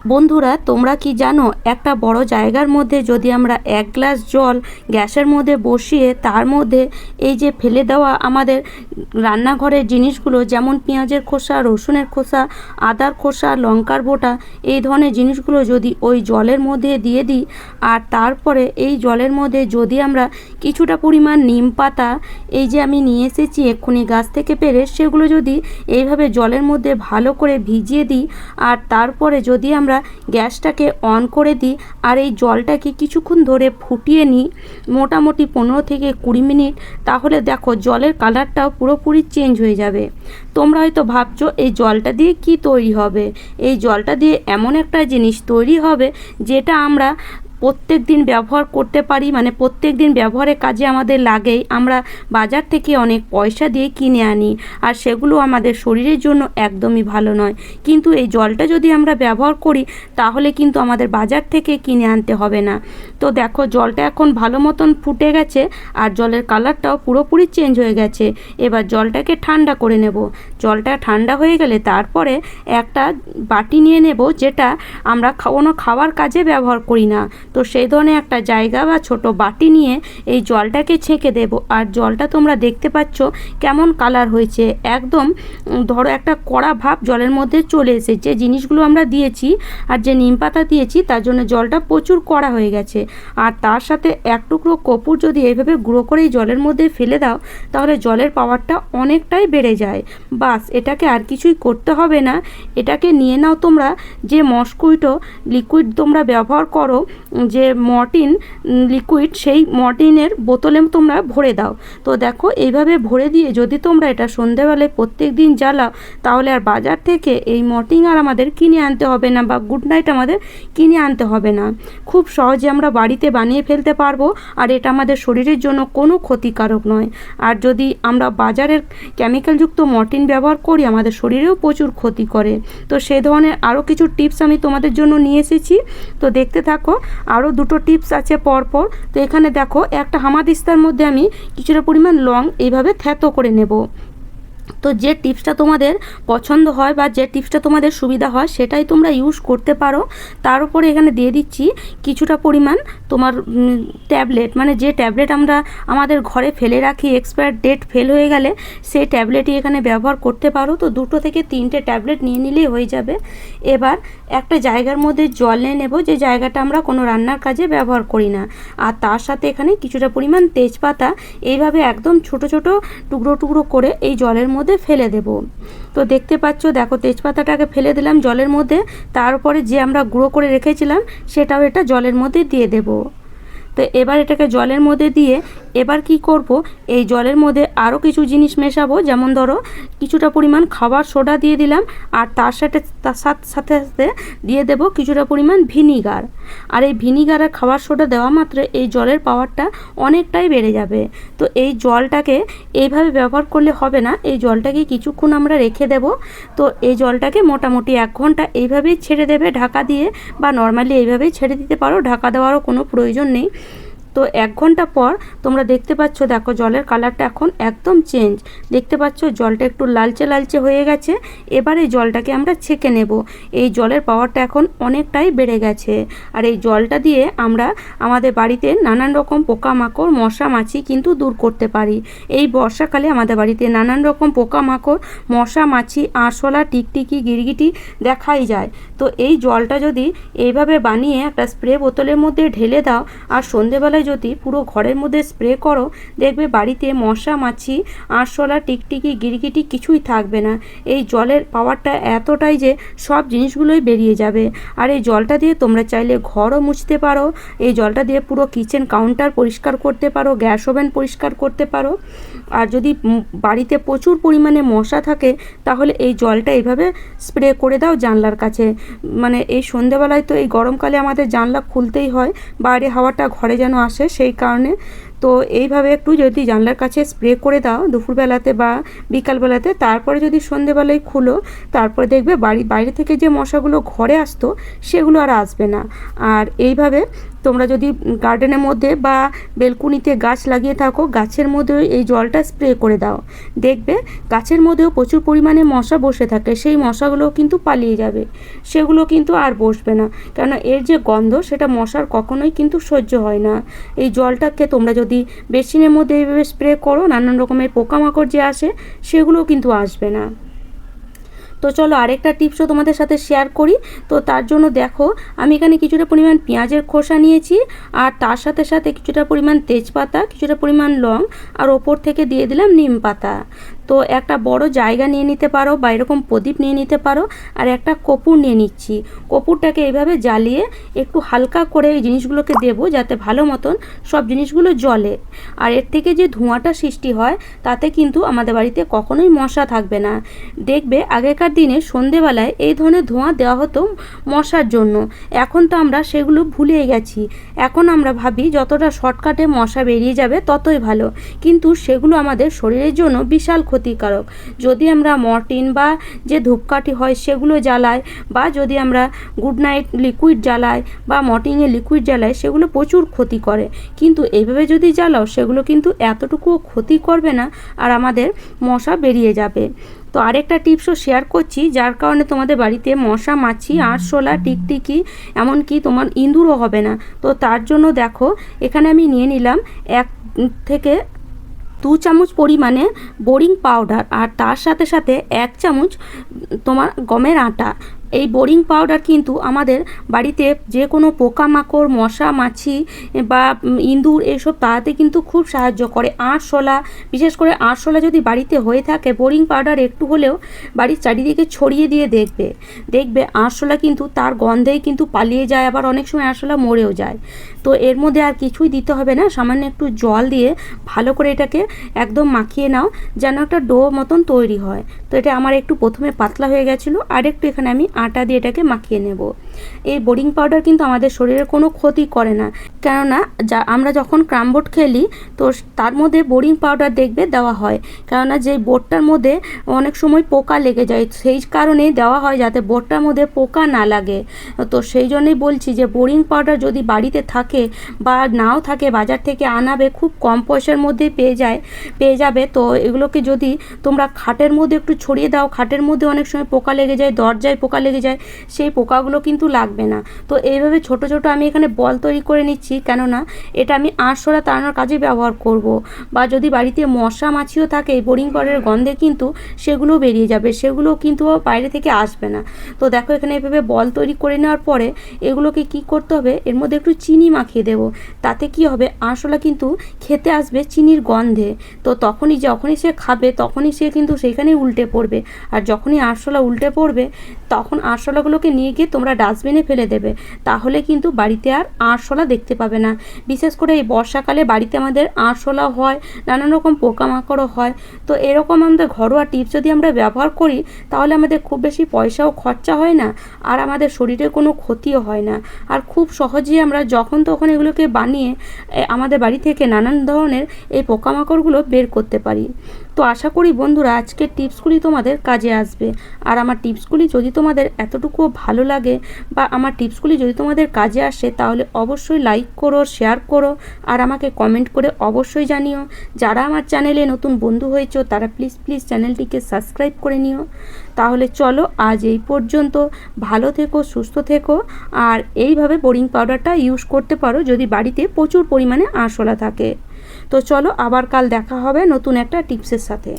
বন্ধুরা, তোমরা কি জানো, একটা বড় জায়গার মধ্যে যদি আমরা এক গ্লাস জল গ্যাসের মধ্যে বসিয়ে তার মধ্যে এই যে ফেলে দেওয়া আমাদের রান্নাঘরের জিনিসগুলো, যেমন পেঁয়াজের খোসা, রসুনের খোসা, আদার খোসা, লঙ্কার বোটা, এই ধরনের জিনিসগুলো যদি ওই জলের মধ্যে দিয়ে দিই আর তারপরে এই জলের মধ্যে যদি আমরা কিছুটা পরিমাণ নিম পাতা এই যে আমি নিয়ে এসেছি এক্ষুনি গাছ থেকে পেরে, সেগুলো যদি এইভাবে জলের মধ্যে ভালো করে ভিজিয়ে দিই আর তারপরে যদি আমরা গ্যাসটাকে অন করে দিই আর এই জলটাকে কিছুক্ষণ ধরে ফুটিয়ে নিই মোটামুটি পনেরো থেকে কুড়ি মিনিট। তাহলে দেখো জলের কালারটাও পুরোপুরি চেঞ্জ হয়ে যাবে। তোমরা হয়তো ভাবছ, এই জলটা দিয়ে কি তৈরি হবে? এই জলটা দিয়ে এমন একটা জিনিস তৈরি হবে যেটা আমরা প্রত্যেক দিন ব্যবহার করতে পারি মানে প্রত্যেক দিন ব্যবহারের কাজে আমাদের লাগেই আমরা বাজার থেকে অনেক পয়সা দিয়ে কিনে আনি আর সেগুলো আমাদের শরীরের জন্য একদমই ভালো নয়। কিন্তু এই জলটা যদি আমরা ব্যবহার করি, তাহলে কিন্তু আমাদের বাজার থেকে কিনে আনতে হবে না। তো দেখো জলটা এখন ভালো মতন ফুটে গেছে আর জলের কালারটাও পুরোপুরি চেঞ্জ হয়ে গেছে। এবার জলটাকে ঠান্ডা করে নেব। জলটা ঠান্ডা হয়ে গেলে তারপরে একটা বাটি নিয়ে নেব যেটা আমরা কোনো খাওয়ার কাজে ব্যবহার করি না। তো সেই ধরনের একটা জায়গা বা ছোট বাটি নিয়ে এই জলটাকে ছেঁকে দেব। আর জলটা তোমরা দেখতে পাচ্ছ কেমন কালার হয়েছে। একদম ধরো একটা কড়া ভাব জলের মধ্যে চলে এসেছে। যে জিনিসগুলো আমরা দিয়েছি আর যে নিম পাতা দিয়েছি, তার জন্য জলটা প্রচুর কড়া হয়ে গেছে। আর তার সাথে এক টুকরো কপুর যদি এইভাবে গুঁড়ো করে জলের মধ্যে ফেলে দাও, তাহলে জলের পাওয়ারটা অনেকটাই বেড়ে যায়। বাস, এটাকে আর কিছুই করতে হবে না। এটাকে নিয়ে নাও তোমরা যে মস্কুইটো লিকুইড তোমরা ব্যবহার করো, যে মর্টিন লিকুইড, সেই মর্টিনের বোতলে তোমরা ভরে দাও। তো দেখো, এইভাবে ভরে দিয়ে যদি তোমরা এটা সন্ধেবেলায় প্রত্যেক দিন জ্বালাও, তাহলে আর বাজার থেকে এই মর্টিন আর আমাদের কিনে আনতে হবে না বা গুড নাইট আমাদের কিনে আনতে হবে না। খুব সহজে আমরা বাড়িতে বানিয়ে ফেলতে পারব, আর এটা আমাদের শরীরের জন্য কোনো ক্ষতিকারক নয়। আর যদি আমরা বাজারের কেমিক্যালযুক্ত মর্টিন ব্যবহার করি, আমাদের শরীরেও প্রচুর ক্ষতি করে। তো সে ধরনের আরও কিছু টিপস আমি তোমাদের জন্য নিয়ে এসেছি। তো দেখতে থাকো, আরও দুটো টিপস আছে পরপর। তো এখানে দেখো, একটা হামাদিস্তার মধ্যে আমি কিছুটা পরিমাণ লং এইভাবে থ্যাতো করে নেব। তো যে টিপসটা তোমাদের পছন্দ হয় বা যে টিপসটা তোমাদের সুবিধা হয়, সেটাই তোমরা ইউজ করতে পারো। তার উপরে এখানে দিয়ে দিচ্ছি কিছুটা পরিমাণ তোমার ট্যাবলেট মানে যে ট্যাবলেট আমরা আমাদের ঘরে ফেলে রাখি এক্সপায়ার ডেট ফেল হয়ে গেলে, সেই ট্যাবলেটই এখানে ব্যবহার করতে পারো। তো দুটো থেকে তিনটে ট্যাবলেট নিয়ে নিলেই হয়ে যাবে। এবার একটা জায়গার মধ্যে জল নিয়ে নেব, যে জায়গাটা আমরা কোনো রান্নার কাজে ব্যবহার করি না। আর তার সাথে এখানে কিছুটা পরিমাণ তেজপাতা, এইভাবে একদম ছোট ছোট টুকরো টুকরো করে এই জলের মধ্যে ফেলে দেব। তো দেখতে পাচ্ছ, দেখো তেজপাতাটাকে ফেলে দিলাম জলের মধ্যে, তারপরে যে আমরা গুঁড়ো করে রেখেছিলাম, সেটাও এটা জলের মধ্যে দিয়ে দেবো। তো এবার এটাকে জলের মধ্যে দিয়ে এবার কি করব, এই জলের মধ্যে আরও কিছু জিনিস মেশাবো, যেমন ধরো কিছুটা পরিমাণ খাবার সোডা দিয়ে দিলাম, আর তার সাথে তার সাথে সাথে দিয়ে দেব কিছুটা পরিমাণ ভিনিগার। আর এই ভিনিগার আর খাবার সোডা দেওয়া মাত্র এই জলের পাওয়ারটা অনেকটাই বেড়ে যাবে। তো এই জলটাকে এইভাবে ব্যবহার করলে হবে না, এই জলটাকে কিছুক্ষণ আমরা রেখে দেব। তো এই জলটাকে মোটামুটি এক ঘণ্টা এইভাবেই ছেড়ে দেবে ঢাকা দিয়ে, বা নর্মালি এইভাবেই ছেড়ে দিতে পারো, ঢাকা দেওয়ারও কোনো প্রয়োজন নেই। তো এক ঘণ্টা পর তোমরা দেখতে পাচ্ছ, দেখো জলের কালারটা এখন একদম চেঞ্জ দেখতে পাচ্ছ, জলটা একটু লালচে লালচে হয়ে গেছে। এবার এই জলটাকে আমরা ছেঁকে নেব। এই জলের পাওয়ারটা এখন অনেকটাই বেড়ে গেছে। আর এই জলটা দিয়ে আমরা আমাদের বাড়িতে নানান রকম পোকামাকড় মশা মাছি কিন্তু দূর করতে পারি। এই বর্ষাকালে আমাদের বাড়িতে নানান রকম পোকামাকড় মশা মাছি আরশোলা, টিকটিকি, গিরগিটি দেখাই যায়। তো এই জলটা যদি এইভাবে বানিয়ে একটা স্প্রে বোতলের মধ্যে ঢেলে দাও, আর সন্ধেবেলায় যদি পুরো ঘরের মধ্যে স্প্রে করো, দেখবে বাড়িতে মশা, মাছি, আরশোলা, টিকটিকি, গিরগিটি কিছুই থাকবে না। এই জলের পাওয়ারটা এতটাই যে সব জিনিসগুলোই বেরিয়ে যাবে। আর এই জলটা দিয়ে তোমরা চাইলে ঘরও মুছতে পারো। এই জলটা দিয়ে পুরো কিচেন কাউন্টার পরিষ্কার করতে পারো গ্যাস ওভেন পরিষ্কার করতে পারো। আর যদি বাড়িতে প্রচুর পরিমাণে মশা থাকে, তাহলে এই জলটা এইভাবে স্প্রে করে দাও জানলার কাছে। মানে এই সন্ধেবেলায় তো এই গরমকালে আমাদের জানলা খুলতেই হয়, বাইরে হাওয়াটা ঘরে যেন আসে সেই কারণে। তো এইভাবে একটু যদি জানলার কাছে স্প্রে করে দাও দুপুরবেলাতে বা বিকালবেলাতে, তারপরে যদি সন্ধেবেলায় খুলো, তারপরে দেখবে বাড়ি, বাইরে থেকে যে মশাগুলো ঘরে আসতো, সেগুলো আর আসবে না। আর এইভাবে তোমরা যদি গার্ডেনের মধ্যে বা বেলকুনিতে গাছ লাগিয়ে থাকো, গাছের মধ্যে এই জলটা স্প্রে করে দাও। দেখবে গাছের মধ্যেও প্রচুর পরিমাণে মশা বসে থাকে, সেই মশাগুলো কিন্তু পালিয়ে যাবে। সেগুলো কিন্তু আর বসবে না। কেননা এর যে গন্ধ, সেটা মশার কখনোই কিন্তু সহ্য হয় না। এই জলটাকে তোমরা যদি বেসিনের মধ্যে এইভাবে স্প্রে করো, নানান রকমের পোকামাকড় যে আসে, সেগুলো কিন্তু আসবে না। তো চলো আরেকটা টিপসও তোমাদের সাথে শেয়ার করি। তো তার জন্য দেখো, আমি এখানে কিছুটা পরিমাণ পেঁয়াজের খোসা নিয়েছি, আর তার সাথে সাথে কিছুটা পরিমাণ তেজপাতা, কিছুটা পরিমাণ লং, আর ওপর থেকে দিয়ে দিলাম নিম পাতা। তো একটা বড় জায়গা নিয়ে নিতে পারো বা এরকম প্রদীপ নিয়ে নিতে পারো আর একটা কপুর নিয়ে নিচ্ছি। কপুরটাকে এইভাবে জ্বালিয়ে একটু হালকা করে এই জিনিসগুলোকে দেবো যাতে ভালো মতন সব জিনিসগুলো জ্বলে। আর এর থেকে যে ধোঁয়াটা সৃষ্টি হয় তাতে কিন্তু আমাদের বাড়িতে কখনোই মশা থাকবে না। দেখবে আগেকার দিনে সন্ধেবেলায় এই ধরনের ধোঁয়া দেওয়া হতো মশার জন্য। এখন তো আমরা সেগুলো ভুলে গেছি। এখন আমরা ভাবি যতটা শর্টকাটে মশা বেরিয়ে যাবে ততই ভালো। কিন্তু সেগুলো আমাদের শরীরের জন্য বিশাল ক্ষতিকারক। যদি আমরা মর্টিন বা যে ধূপকাঠি হয় সেগুলো জ্বালাই বা যদি আমরা গুড নাইট লিকুইড জ্বালাই বা মর্টিনের লিকুইড জ্বালাই সেগুলো প্রচুর ক্ষতি করে। কিন্তু এইভাবে যদি জ্বালাও সেগুলো কিন্তু এতটুকুও ক্ষতি করবে না আর আমাদের মশা বেরিয়ে যাবে। তো আরেকটা টিপসও শেয়ার করছি যার কারণে তোমাদের বাড়িতে মশা মাছি আরশোলা টিকটিকি এমনকি তোমার ইঁদুরও হবে না। তো তার জন্য দেখো এখানে আমি নিয়ে নিলাম এক থেকে দু চামচ পরিমাণে বোরিং পাউডার আর তার সাথে সাথে এক চামচ তোমার গমের আটা। এই বোরিং পাউডার কিন্তু আমাদের বাড়িতে যে কোনো পোকামাকড়, মশা, মাছি বা ইঁদুর এসব তাড়াতে কিন্তু খুব সাহায্য করে। আরশোলা, বিশেষ করে আরশোলা যদি বাড়িতে হয়ে থাকে বোরিং পাউডার একটু হলেও বাড়ির চারিদিকে ছড়িয়ে দিয়ে দেখবে। দেখবে আরশোলা কিন্তু তার গন্ধেই কিন্তু পালিয়ে যায়, আবার অনেক সময় আরশোলা মরেও যায়। তো এর মধ্যে আর কিছুই দিতে হবে না, সামান্য একটু জল দিয়ে ভালো করে এটাকে একদম মাখিয়ে নাও, যেন একটা ডো মতন তৈরি হয়। তো এটা আমার একটু প্রথমে পাতলা হয়ে গেছিল, আর একটু এখানে আমি আটা দিয়ে এটাকে মাখিয়ে নেব। এই বোরিং পাউডার কিন্তু আমাদের শরীরের কোনো ক্ষতি করে না। কেননা যা, আমরা যখন ক্রামবোর্ড খেলি, তো তার মধ্যে বোরিং পাউডার দেখবে দেওয়া হয়। কেননা যে বোর্ডটার মধ্যে অনেক সময় পোকা লেগে যায়, সেই কারণেই দেওয়া হয় যাতে বোর্ডটার মধ্যে পোকা না লাগে। তো সেই জন্যই বলছি যে বোরিং পাউডার যদি বাড়িতে থাকে বা নাও থাকে, বাজার থেকে আনাবে, খুব কম পয়সার মধ্যে পেয়ে যায়, পেয়ে যাবে। তো এগুলোকে যদি তোমরা খাটের মধ্যে একটু ছড়িয়ে দাও, খাটের মধ্যে অনেক সময় পোকা লেগে যায়, দরজায় পোকা লেগে যায়, সেই পোকাগুলো কিন্তু লাগবে না। তো এইভাবে ছোট ছোট আমি এখানে বল তৈরি করে নিচ্ছি, কেননা এটা আমি আঁশড়া তাড়ানোর কাজে ব্যবহার করব। বা যদি বাড়িতে মশা, মাছিও থাকে বোরিং পাউডারের গন্ধে কিন্তু সেগুলো বেরিয়ে যাবে সেগুলো কিন্তু বাইরে থেকে আসবে না। তো দেখো এখানে এভাবে বল তৈরি করে নেওয়ার পরে এগুলোকে কি করতে হবে, এর মধ্যে একটু চিনি মাখিয়ে দেবো। তাতে কি হবে আঁশলা কিন্তু খেতে আসবে চিনির গন্ধে। তো তখনই, যখনই সে খাবে, তখনই সে কিন্তু সেখানেই উল্টে পড়বে। আর যখনই আরশোলা উল্টে পড়বে, তখন আরশোলাগুলোকে নিয়ে গিয়ে তোমরা ডাস্টবিনে ফেলে দেবে, তাহলে কিন্তু বাড়িতে আর আরশোলা দেখতে পাবে না। বিশেষ করে এই বর্ষাকালে বাড়িতে আমাদের আরশোলা হয়, নানান রকম পোকামাকড়ও হয়। তো এরকম আমাদের ঘরোয়া টিপস যদি আমরা ব্যবহার করি, তাহলে আমাদের খুব বেশি পয়সাও খরচা হয় না, আর আমাদের শরীরে কোনো ক্ষতিও হয় না। আর খুব সহজেই আমরা যখন তখন এগুলোকে বানিয়ে আমাদের বাড়ি থেকে নানান ধরনের এই পোকামাকড়গুলো বের করতে পারি। তো আশা করি বন্ধুরা, আজকের টিপসগুলি তোমাদের কাজে আসবে। আর আমার টিপসগুলি যদি তোমাদের এতটুকুও ভালো লাগে বা আমার টিপসগুলি যদি তোমাদের কাজে আসে, তাহলে অবশ্যই লাইক করো শেয়ার করো আর আমাকে কমেন্ট করে অবশ্যই জানিও। যারা আমার চ্যানেলে নতুন বন্ধু হয়েছ, তারা প্লিজ প্লিজ চ্যানেলটিকে সাবস্ক্রাইব করে নিও। তাহলে চলো আজ এই পর্যন্ত। ভালো থেকো, সুস্থ থেকো আর এইভাবে বোরিং পাউডারটা ইউজ করতে পারো যদি বাড়িতে প্রচুর পরিমাণে আঁশলা থাকে। তো চলো আবার কাল দেখা হবে নতুন একটা টিপসের সাথে।